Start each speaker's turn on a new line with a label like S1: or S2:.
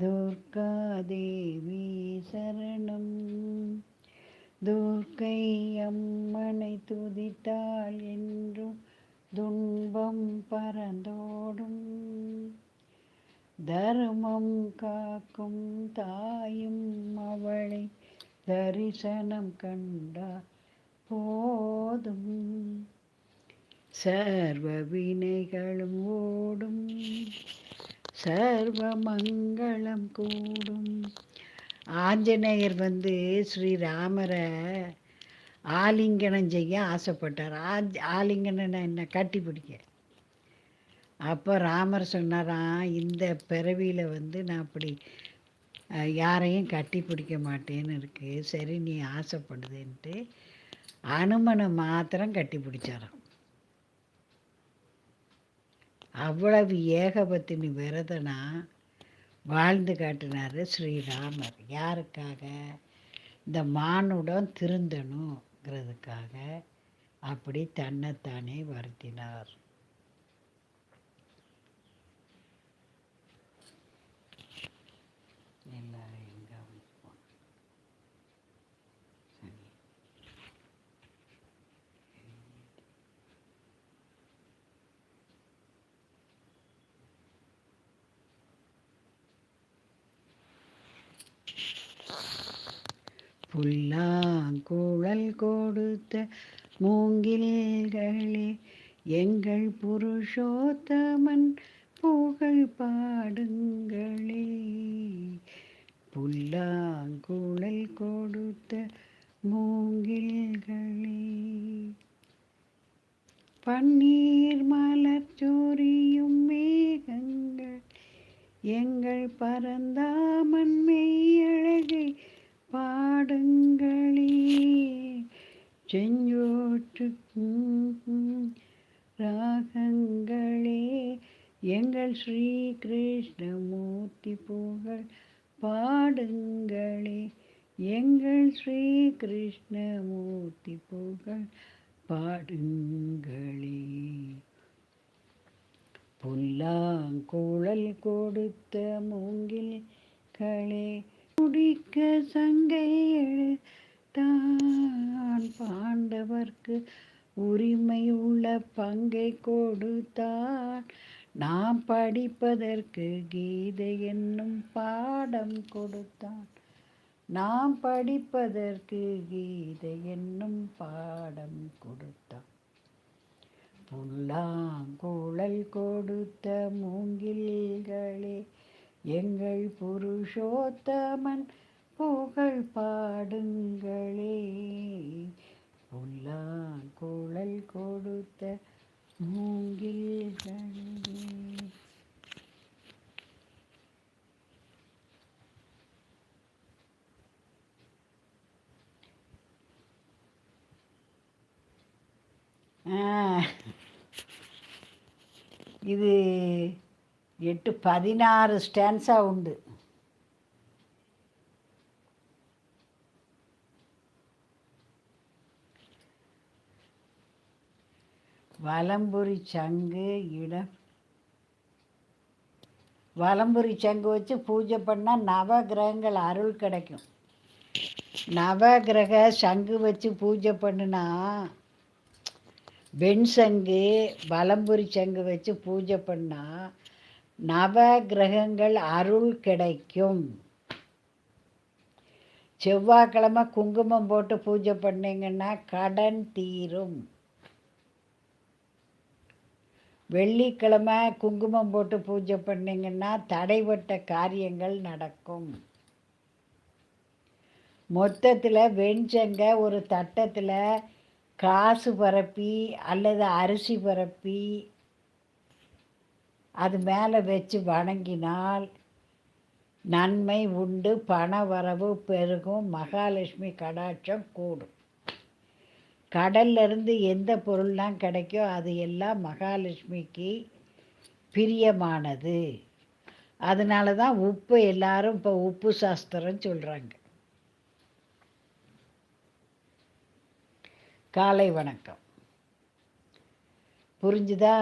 S1: துர்காதேவி சரணம். துர்க்கை அம்மனை துதித்தாள் என்றும் துன்பம் பரந்தோடும். தர்மம் காக்கும் தாயும் அவளை தரிசனம் கண்டா போதும். சர்வ வினைகளும் ஓடும். சர்வ மங்களம் கூடும். ஆஞ்சநேயர் வந்து ஸ்ரீராமரை ஆலிங்கனம் செய்ய ஆசைப்பட்டார். ஆஞ்ச ஆலிங்கனம் என்ன கட்டி பிடிக்க. அப்போ ராமர் சொன்னாராம் இந்த பிறவியில் வந்து நான் அப்படி யாரையும் கட்டி பிடிக்க மாட்டேன்னு இருக்குது சரி நீ ஆசைப்படுதுன்ட்டு அனுமனை மாத்திரம் கட்டி பிடிச்சாராம். அவ்வளவு ஏகபத்தினி விரதனா வாழ்ந்து காட்டினார் ஸ்ரீராமர். யாருக்காக? இந்த மானுடம் திருந்தணுங்கிறதுக்காக அப்படி தன்னைத்தானே வருத்தினார் எல்லாரும் எங்க போனோம் சரி புல்லாங்குழல் கொடுத்த மூங்கில்களே எங்கள் புருஷோத்தமன் புகழ் பாடுங்களே. புல்லாங்குழல் கொடுத்த மூங்கில்களே பன்னீர் மலர் சொரியும் மேகங்கள் எங்கள் பரந்தாமன் மே பாடுங்களே செஞ்சோற்று ராகங்களே எங்கள் ஸ்ரீ கிருஷ்ணமூர்த்தி புகழ் பாடுங்களே எங்கள் ஸ்ரீ கிருஷ்ணமூர்த்தி புகழ் பாடுங்களே புல்லாங்குழல் கொடுத்த மூங்கில் களே முடிக்க சங்கை எழுத்தான் பாண்டவர்க்கு உரிமை உள்ள பங்கை கொடுத்தான். நாம் படிப்பதற்கு கீதை என்னும் பாடம் கொடுத்தான். நாம் படிப்பதற்கு கீதை என்னும் பாடம் கொடுத்தான். புல்லாங்குழல் கொடுத்த மூங்கில்களே எங்கள் புருஷோத்தமன் புகழ் பாடுங்களே. புல்லாங்குழல் கொடுத்த மூங்கில்களே. இது எட்டு பதினாறு ஸ்டான்ஸா உண்டு. வலம்புரி சங்கு இடம் வலம்புரி சங்கு வச்சு பூஜை பண்ணால் நவகிரகங்கள் அருள் கிடைக்கும். நவகிரக சங்கு வச்சு பூஜை பண்ணுனா வெண் சங்கு வலம்புரி சங்கு வச்சு பூஜை பண்ணால் நவ கிரகங்கள் அருள் கிடைக்கும். செவ்வாய்க்கிழமை குங்குமம் போட்டு பூஜை பண்ணிங்கன்னா கடன் தீரும். வெள்ளிக்கிழமை குங்குமம் போட்டு பூஜை பண்ணிங்கன்னா தடைப்பட்ட காரியங்கள் நடக்கும். மொத்தத்தில் வெண்சங்க ஒரு தட்டத்தில் காசு பரப்பி அல்லது அரிசி பரப்பி அது மேலே வச்சு வணங்கினால் நன்மை உண்டு பண வரவு பெருகும் மகாலட்சுமி கடாட்சம் கூடும். கடல்லிருந்து எந்த பொருள்லாம் கிடைக்கோ அது எல்லாம் மகாலட்சுமிக்கு பிரியமானது. அதனால தான் உப்பு எல்லாரும் இப்போ உப்பு சாஸ்திரம் சொல்கிறாங்க காலை வணக்கம். புரிஞ்சுதா?